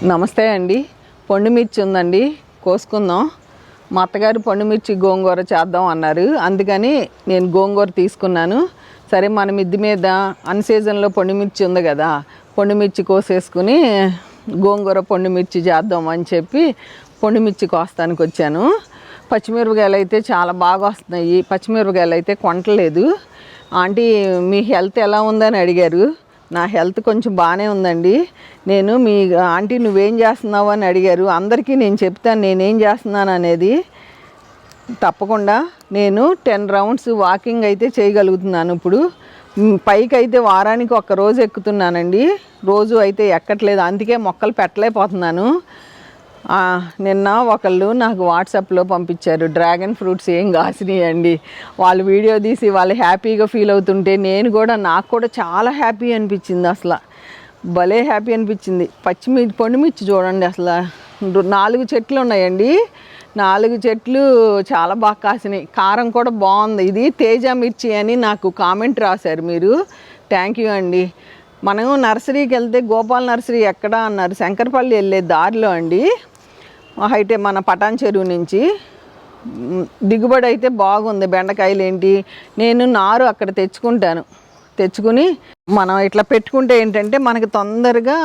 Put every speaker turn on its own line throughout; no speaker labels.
నమస్తే అండి. పండు మిర్చి ఉందండి. కోసుకుందాం. మా అత్తగారు పండు మిర్చి గోంగూర చేద్దాం అన్నారు. అందుకని నేను గోంగూర తీసుకున్నాను. సరే మన మిద్ది మీద అన్ సీజన్లో పండు మిర్చి ఉంది కదా పండు మిర్చి కోసేసుకుని గోంగూర పండు మిర్చి చేద్దాం అని చెప్పి పండు మిర్చి కోస్తానికి వచ్చాను. పచ్చిమిరపకాయలు అయితే చాలా బాగా వస్తున్నాయి. పచ్చిమిరపకాయలు అయితే కొంటలేదు. ఆంటీ మీ హెల్త్ ఎలా ఉందని అడిగారు. నా హెల్త్ కొంచెం బాగానే ఉందండి. నేను మీ ఆంటీ నువ్వేం చేస్తున్నావు అని అడిగారు. అందరికీ నేను చెప్తాను నేనేం చేస్తున్నాను అనేది. తప్పకుండా నేను టెన్ రౌండ్స్ వాకింగ్ అయితే చేయగలుగుతున్నాను ఇప్పుడు. పైకి అయితే వారానికి ఒక్క రోజు ఎక్కుతున్నానండి. రోజు అయితే ఎక్కట్లేదు అందుకే మొక్కలు పెట్టలేకపోతున్నాను. నిన్న ఒకళ్ళు నాకు వాట్సాప్లో పంపించారు డ్రాగన్ ఫ్రూట్స్ ఏం కాసినాయండి. వాళ్ళు వీడియో తీసి వాళ్ళు హ్యాపీగా ఫీల్ అవుతుంటే నేను కూడా నాకు కూడా చాలా హ్యాపీ అనిపించింది అసలు. భలే హ్యాపీ అనిపించింది. పచ్చిమిర్చి పండుమిర్చి చూడండి అసలు. నాలుగు చెట్లు ఉన్నాయండి. నాలుగు చెట్లు చాలా బాగా కాసినాయి. కారం కూడా బాగుంది. ఇది తేజ మిర్చి అని నాకు కామెంట్ రాశారు మీరు. థ్యాంక్ యూ అండి. మనం నర్సరీకి వెళ్తే గోపాల్ నర్సరీ ఎక్కడ అన్నారు. శంకరపల్లి వెళ్ళే దారిలో అండి. అయితే మన పటాన్ చెరువు నుంచి. దిగుబడి అయితే బాగుంది. బెండకాయలు ఏంటి? నేను నారు అక్కడ తెచ్చుకుంటాను. తెచ్చుకుని మనం ఇట్లా పెట్టుకుంటే ఏంటంటే మనకి తొందరగా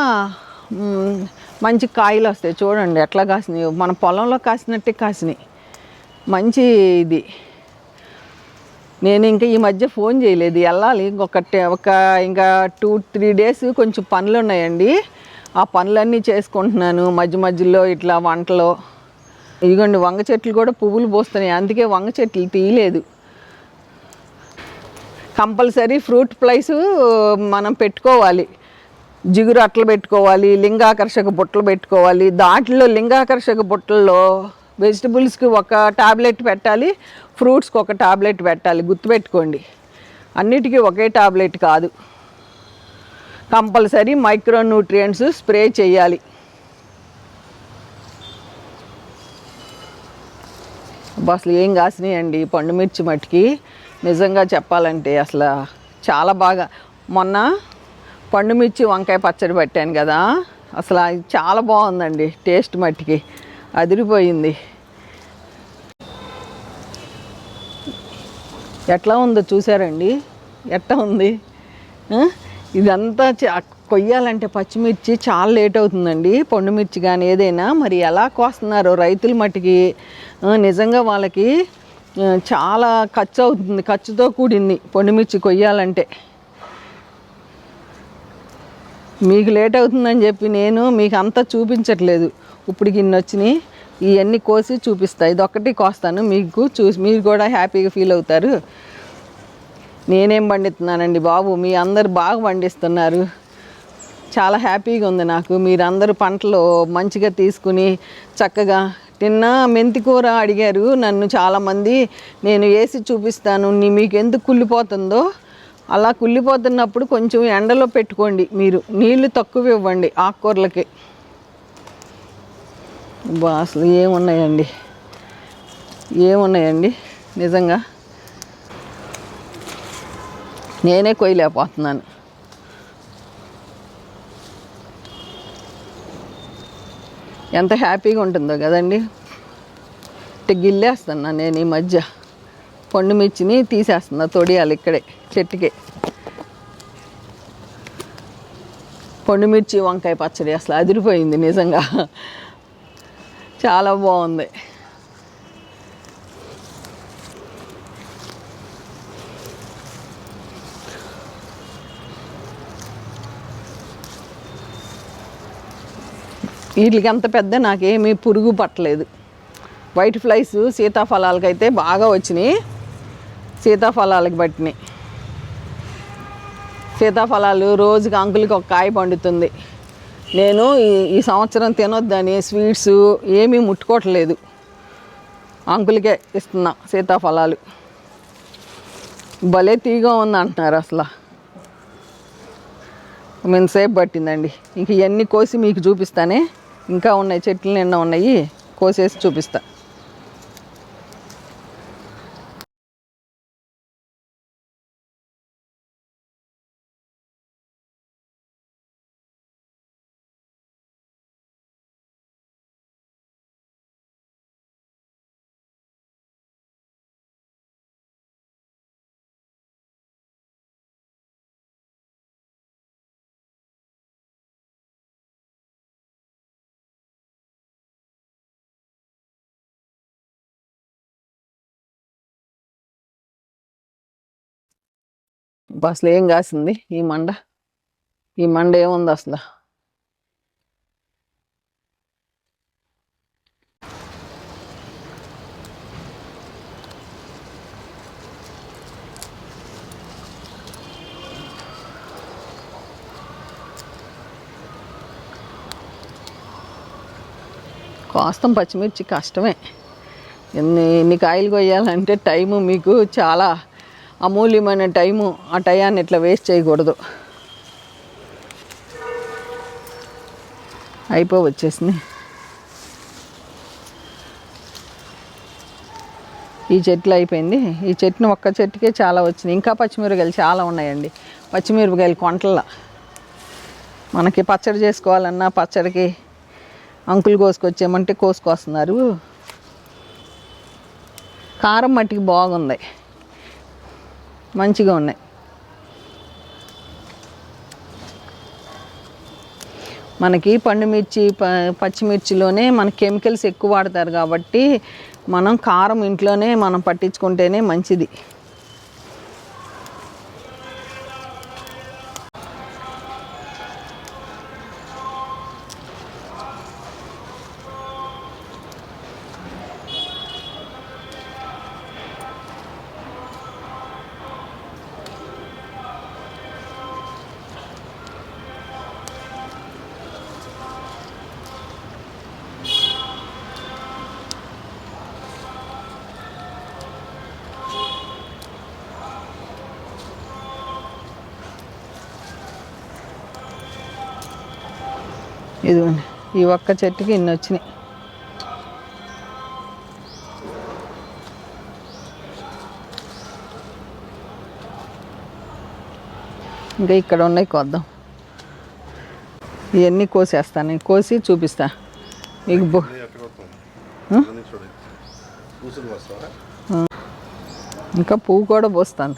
మంచి కాయలు వస్తాయి. చూడండి ఎట్లా కాసినాయి. మన పొలంలో కాసినట్టే కాసినాయి. మంచి ఇది. నేను ఇంకా ఈ మధ్య ఫోన్ చేయలేదు. వెళ్ళాలి. ఇంకొక ఒక ఇంకా టూ త్రీ డేస్ కొంచెం పనులు ఉన్నాయండి ఆ పనులన్నీ చేసుకుంటున్నాను మధ్య మధ్యలో ఇట్లా వంటలో. ఇదిగోండి వంగ చెట్లు కూడా పువ్వులు పోస్తున్నాయి. అందుకే వంగ చెట్లు తీయలేదు. కంపల్సరీ ఫ్రూట్ ప్లైస్ మనం పెట్టుకోవాలి. జిగురు అట్లు పెట్టుకోవాలి లింగాకర్షక బుట్టలు పెట్టుకోవాలి. దాంట్లో లింగాకర్షక బుట్టల్లో వెజిటబుల్స్కి ఒక టాబ్లెట్ పెట్టాలి ఫ్రూట్స్కి ఒక టాబ్లెట్ పెట్టాలి. గుర్తుపెట్టుకోండి. అన్నిటికీ ఒకే టాబ్లెట్ కాదు. కంపల్సరీ మైక్రో న్యూట్రియంట్స్ స్ప్రే చేయాలి. అసలు ఏం కాసినాయండి పండు మిర్చి మట్టికి? నిజంగా చెప్పాలంటే అసలు చాలా బాగా. మొన్న పండు మిర్చి వంకాయ పచ్చడి పెట్టాను కదా అసలు చాలా బాగుందండి టేస్ట్ మట్టికి. అదిరిపోయింది. ఎట్లా ఉందో చూసారండి? ఎట్లా ఉంది? ఇదంతా చ- కొయ్యాలంటే పచ్చిమిర్చి చాలా లేట్ అవుతుందండి. పండు మిర్చి కానీ ఏదైనా మరి ఎలా కోస్తున్నారో రైతుల మట్టికి నిజంగా వాళ్ళకి చాలా ఖర్చు అవుతుంది ఖర్చుతో కూడింది పండుమిర్చి కొయ్యాలంటే. మీకు లేట్ అవుతుందని చెప్పి నేను మీకు అంతా చూపించట్లేదు. ఇప్పుడు ఇన్ని వచ్చినాయి ఇవన్నీ కోసి చూపిస్తాయి ఇది ఒక్కటి కోస్తాను. మీకు చూసి మీరు కూడా హ్యాపీగా ఫీల్ అవుతారు. నేనేం పండిస్తున్నానండి బాబు? మీ అందరు బాగా పండిస్తున్నారు. చాలా హ్యాపీగా ఉంది నాకు. మీరందరూ పంటలు మంచిగా తీసుకుని చక్కగా నిన్న మెంతికూర అడిగారు నన్ను చాలామంది. నేను వేసి చూపిస్తాను. నీ మీకు ఎందుకు కుళ్ళిపోతుందో? అలా కుళ్ళిపోతున్నప్పుడు కొంచెం ఎండలో పెట్టుకోండి మీరు. నీళ్ళు తక్కువ ఇవ్వండి ఆకుకూరలకి. బా అసలు ఏమున్నాయండి? ఏమున్నాయండి? నిజంగా నేనే కొయ్యలేకపోతున్నాను. ఎంత హ్యాపీగా ఉంటుందో కదండి. అంటే గిల్లేస్తున్నా నేను ఈ మధ్య. పండు మిర్చిని తీసేస్తున్నా తొడియాలి ఇక్కడే చెట్టుకే. పండు మిర్చి వంకాయ పచ్చడి అసలు అదిరిపోయింది నిజంగా. చాలా బాగుంది. వీటికి అంత పెద్ద నాకేమీ పురుగు పట్టలేదు. వైట్ ఫ్లైస్ సీతాఫలాలకైతే బాగా వచ్చినాయి. సీతాఫలాలకి పట్టినాయి. సీతాఫలాలు రోజుకి అంకులకి ఒక కాయ పండుతుంది. నేను ఈ ఈ సంవత్సరం తినొద్దని స్వీట్స్ ఏమీ ముట్టుకోవట్లేదు. అంకులకే ఇస్తున్నా సీతాఫలాలు. భలే తీగా ఉంది అంటున్నారు అసలు. సేపు పట్టిందండి. ఇంక ఇవన్నీ కోసి మీకు చూపిస్తానే. ఇంకా ఉన్నాయి చెట్లు నిన్న ఉన్నాయి. కోసేసి చూపిస్తా. అసలు ఏం కాసింది? ఈ మండ? ఈ మండ ఏముంది అసలు? కోస్తాం పచ్చిమిర్చి కష్టమే. ఎన్ని ఎన్ని కాయలు కొయ్యాలంటే టైము మీకు చాలా అమూల్యమైన టైము ఆ టయాన్ని ఇట్లా వేస్ట్ చేయకూడదు. అయిపో వచ్చేసింది ఈ చెట్లు అయిపోయింది. ఈ చెట్టుని ఒక్క చెట్టుకే చాలా వచ్చింది ఇంకా పచ్చిమిరపకాయలు చాలా ఉన్నాయండి. పచ్చిమిరపకాయలు కొంటల మనకి పచ్చడి చేసుకోవాలన్నా పచ్చడికి అంకులు కోసుకొచ్చేయమంటే కోసుకొస్తున్నారు. కారం మట్టికి బాగుంది. మంచిగా ఉన్నాయి. మనకి పండుమిర్చి ప పచ్చిమిర్చిలోనే మన కెమికల్స్ ఎక్కువ వాడతారు కాబట్టి మనం కారం ఇంట్లోనే మనం పట్టించుకుంటేనే మంచిది. ఇదిగోండి ఈ ఒక్క చెట్టుకి ఇన్ని వచ్చినాయి. ఇంకా ఇక్కడ ఉన్నాయి కొద్దాం. ఇవన్నీ కోసేస్తాను కోసి చూపిస్తా. మీకు బో ఇంకా పువ్వు కూడా పోస్తాను.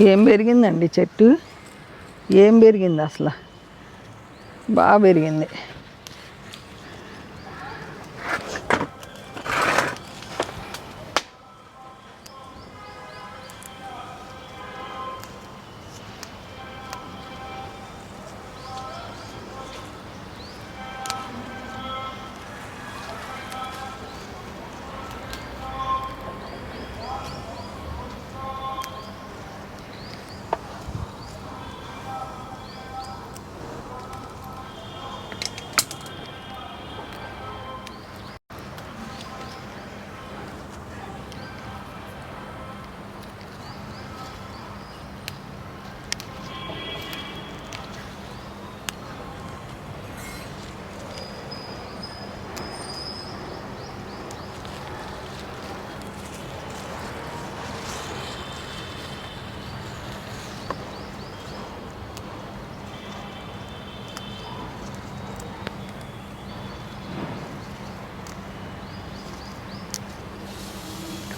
ఏం పెరిగిందండి చెట్టు? ఏం పెరిగింది అసలు? బాగా పెరిగింది.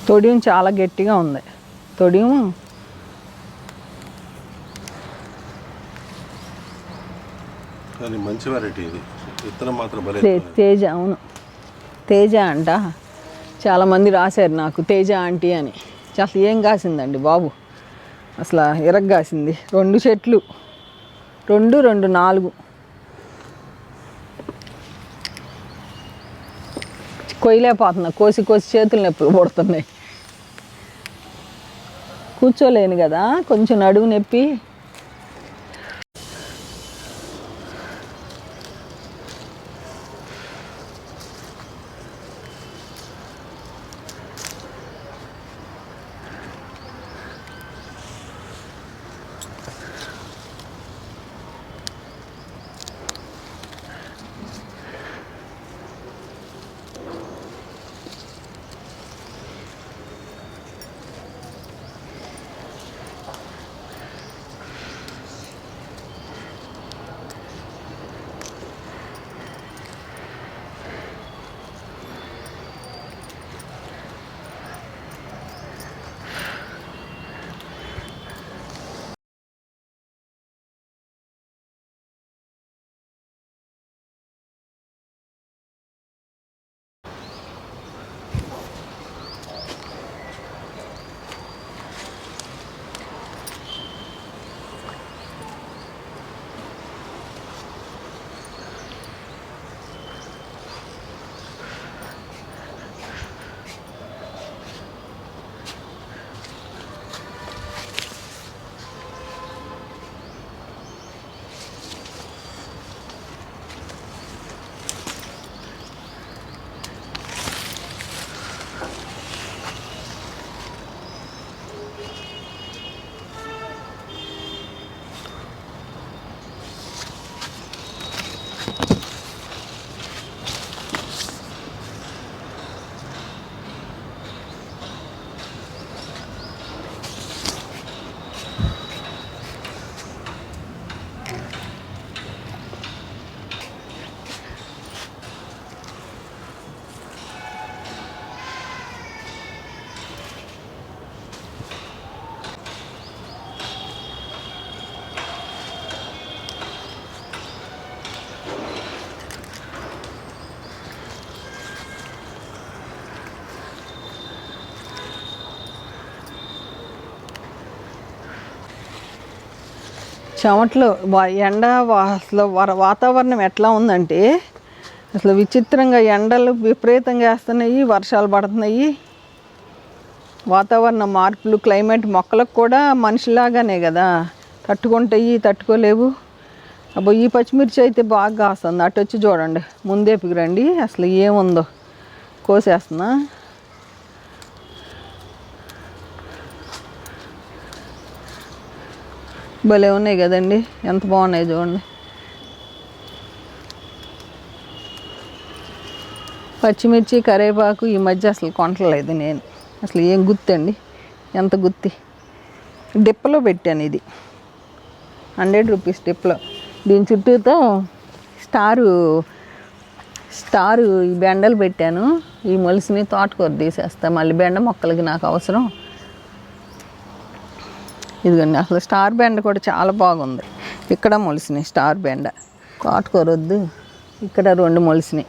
తొడియం చాలా గట్టిగా ఉంది. తొడియం
మంచి వెరైటీ ఇది. విత్తనం మాత్రం భలే
తే- తేజ అవును. తేజ అంట. చాలామంది రాశారు నాకు తేజ ఆంటీ అని. అసలు ఏం కాసిందండి బాబు? అసలు ఎరగ్గాసింది రెండు చెట్లు. రెండు రెండు నాలుగు. కొయ్యలేకపోతున్నా. కోసి కోసి చేతులు నొప్పులు పుడుతున్నాయి. కూర్చోలేను కదా కొంచెం నడువు నొప్పి. చెమట్లు ఎండ అసలు వర- వాతావరణం ఎట్లా ఉందంటే అసలు విచిత్రంగా ఎండలు విపరీతంగా వేస్తున్నాయి వర్షాలు పడుతున్నాయి. వాతావరణ మార్పులు క్లైమేట్ మొక్కలకు కూడా మనిషిలాగానే కదా. తట్టుకుంటాయి తట్టుకోలేవు. అబ్బో ఈ పచ్చిమిర్చి అయితే బాగా కాస్తుంది. అటు వచ్చి చూడండి ముందేపుకి రండి. అసలు ఏముందో. కోసేస్తున్నా. భలే ఉన్నాయి కదండి. ఎంత బాగున్నాయి చూడండి. పచ్చిమిర్చి కరివేపాకు ఈ మధ్య అసలు కొనట్లేదు నేను. అసలు ఏం గుత్తండి. ఎంత గుత్తి. డిప్పలో పెట్టాను ఇది. హండ్రెడ్ రూపీస్ డిప్లో. దీని చుట్టూతో స్టారు స్టారు ఈ బెండలు పెట్టాను. ఈ మొలిసిని తోటకూర తీసేస్తా. మళ్ళీ బెండ మొక్కలకి నాకు అవసరం. ఇదిగోండి అసలు స్టార్ బెండ కూడా చాలా బాగుంది. ఇక్కడ మొలిసినాయి స్టార్ బెండ. తోటకూర వద్దు ఇక్కడ రెండు మొలిసినాయి.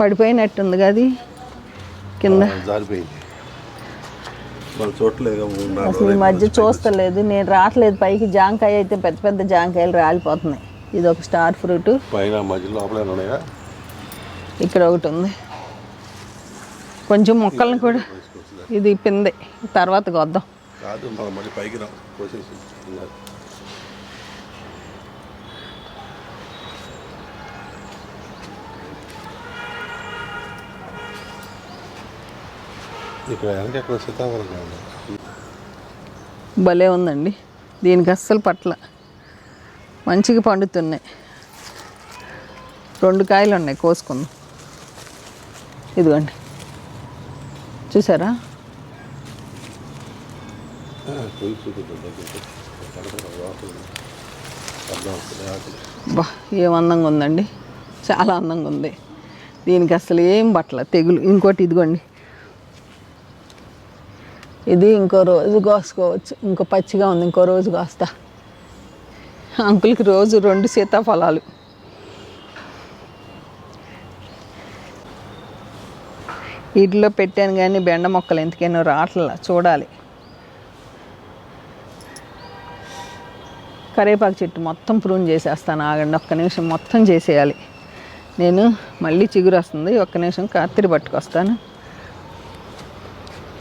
పడిపోయినట్టుంది కదా. కింద అసలు ఈ మధ్య చూస్తలేదు నేను రావట్లేదు పైకి. జాంకాయ అయితే పెద్ద పెద్ద జాంకాయలు రాలిపోతున్నాయి. ఇది ఒక స్టార్ ఫ్రూట్.
పైన లోపల
ఇక్కడ ఒకటి ఉంది. కొంచెం మొక్కలను కూడా ఇది పిందే. తర్వాత కొద్దాం భలే ఉందండి. దీనికి అస్సలు పట్ల. మంచిగా పండుతున్నాయి. రెండు కాయలు ఉన్నాయి కోసుకుందాం. ఇదిగోండి. చూసారా? బా ఏం అందంగా ఉందండి. చాలా అందంగా ఉంది. దీనికి అసలు ఏం బట్టల తెగులు? ఇంకోటి ఇదిగోండి. ఇది ఇంకో రోజు కోసుకోవచ్చు. ఇంకో పచ్చిగా ఉంది. ఇంకో రోజు కోస్తా. అంకుల్కి రోజు రెండు సీతాఫలాలు. వీటిలో పెట్టాను కానీ బెండ మొక్కలు ఎందుకైనా రాట్ల చూడాలి. కరివేపాకు చెట్టు మొత్తం ప్రూన్ చేసేస్తాను ఆగండి ఒక్క నిమిషం మొత్తం చేసేయాలి. నేను మళ్ళీ చిగురు వస్తుంది ఒక్క నిమిషం కత్తిరి పట్టుకొస్తాను.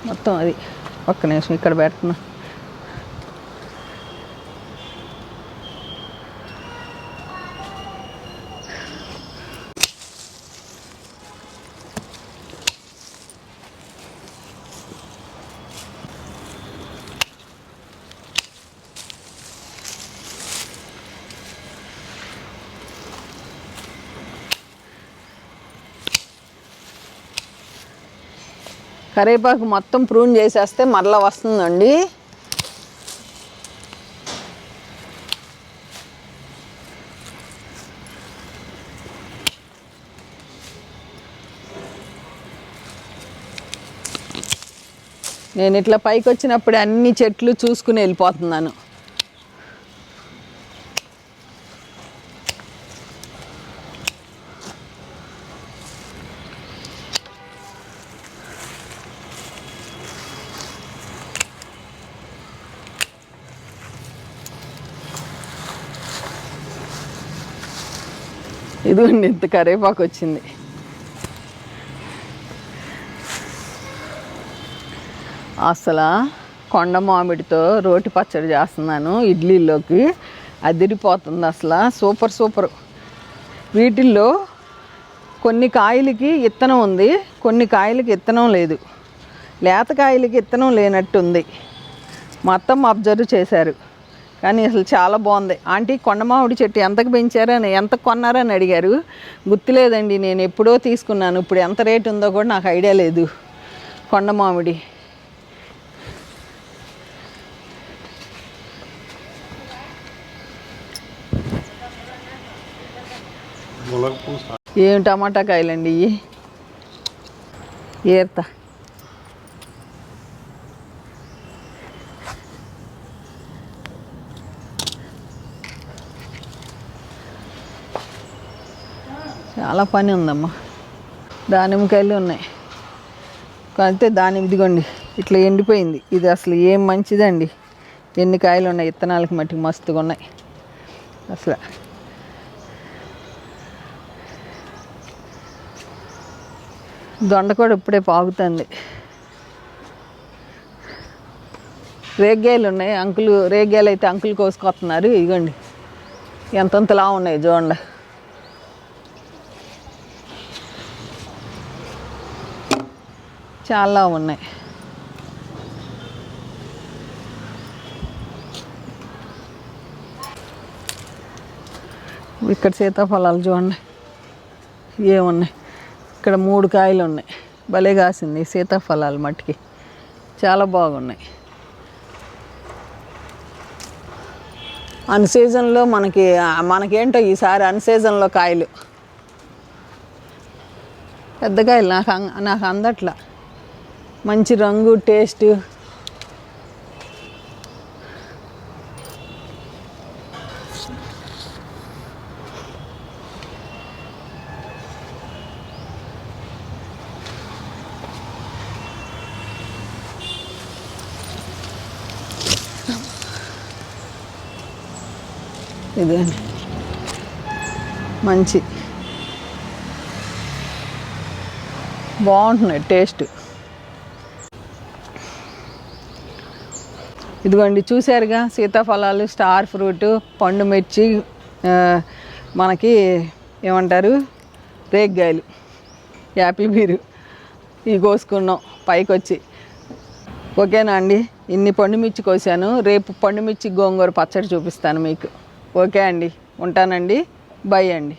మొత్తం అది ఒక్క నిమిషం ఇక్కడ పెడుతున్నా. కరివేపాకు మొత్తం ప్రూన్ చేసేస్తే మరలా వస్తుందండి. నేను ఇట్లా పైకి వచ్చినప్పుడు అన్ని చెట్లు చూసుకుని వెళ్ళిపోతున్నాను. ఇదిగోండి ఇంత కరేపాకు వచ్చింది. అసలు కొండ మామిడితో రోటి పచ్చడి చేస్తున్నాను ఇడ్లీలోకి. అదిరిపోతుంది అసలు సూపర్ సూపర్. వీటిల్లో కొన్ని కాయలకి ఇత్తనం ఉంది కొన్ని కాయలకి ఇత్తనం లేదు. లేత కాయలకి ఇత్తనం లేనట్టుంది. మొత్తం అబ్జర్వ్ చేశారు. కానీ అసలు చాలా బాగుంది. ఆంటీ కొండమామిడి చెట్టు ఎంతకు పెంచారని ఎంత కొన్నారని అడిగారు. గుర్తులేదండి నేను ఎప్పుడో తీసుకున్నాను. ఇప్పుడు ఎంత రేటు ఉందో కూడా నాకు ఐడియా లేదు. కొండమామిడి ఏం టమాటా కాయలండి ఇవి? ఏర్తా. చాలా పని ఉందమ్మా. దానిమ్మకాయలు ఉన్నాయి. అయితే దాని ఇదిగోండి ఇట్లా ఎండిపోయింది. ఇది అసలు ఏం మంచిదండి. ఎన్ని కాయలు ఉన్నాయి? ఇత్తనాలకి మట్టికి మస్తుగా ఉన్నాయి. అసలు. దొండ కూడా ఇప్పుడే పాగుతుంది. రేగ్గాయలు ఉన్నాయి. అంకులు రేగ్గాయలు అయితే అంకులు కోసుకొస్తున్నారు. ఇదిగోండి. ఎంతంతలా ఉన్నాయి చూడండి. చాలా ఉన్నాయి. ఇక్కడ సీతాఫలాలు చూడండి. ఏమున్నాయి ఇక్కడ మూడు కాయలు ఉన్నాయి. భలే కాసింది సీతాఫలాలు మట్టికి. చాలా బాగున్నాయి. అన్ సీజన్లో మనకి మనకేంటో ఈసారి అన్ సీజన్లో కాయలు. పెద్ద కాయలు నాకు నాకు అందట్లా. మంచి రంగు టేస్ట్. ఇదండి మంచి. బాగుంటున్నాయి టేస్ట్. ఇదిగోండి చూశారుగా సీతాఫలాలు స్టార్ ఫ్రూట్ పండు మిర్చి మనకి ఏమంటారు రేగ్గాయలు. యాపిల్ బీరు. ఇవి కోసుకున్నాం పైకి వచ్చి ఓకేనా అండి? ఇన్ని పండుమిర్చి కోసాను. రేపు పండుమిర్చి గోంగూర పచ్చడి చూపిస్తాను మీకు. ఓకే అండి. ఉంటానండి. బై అండి.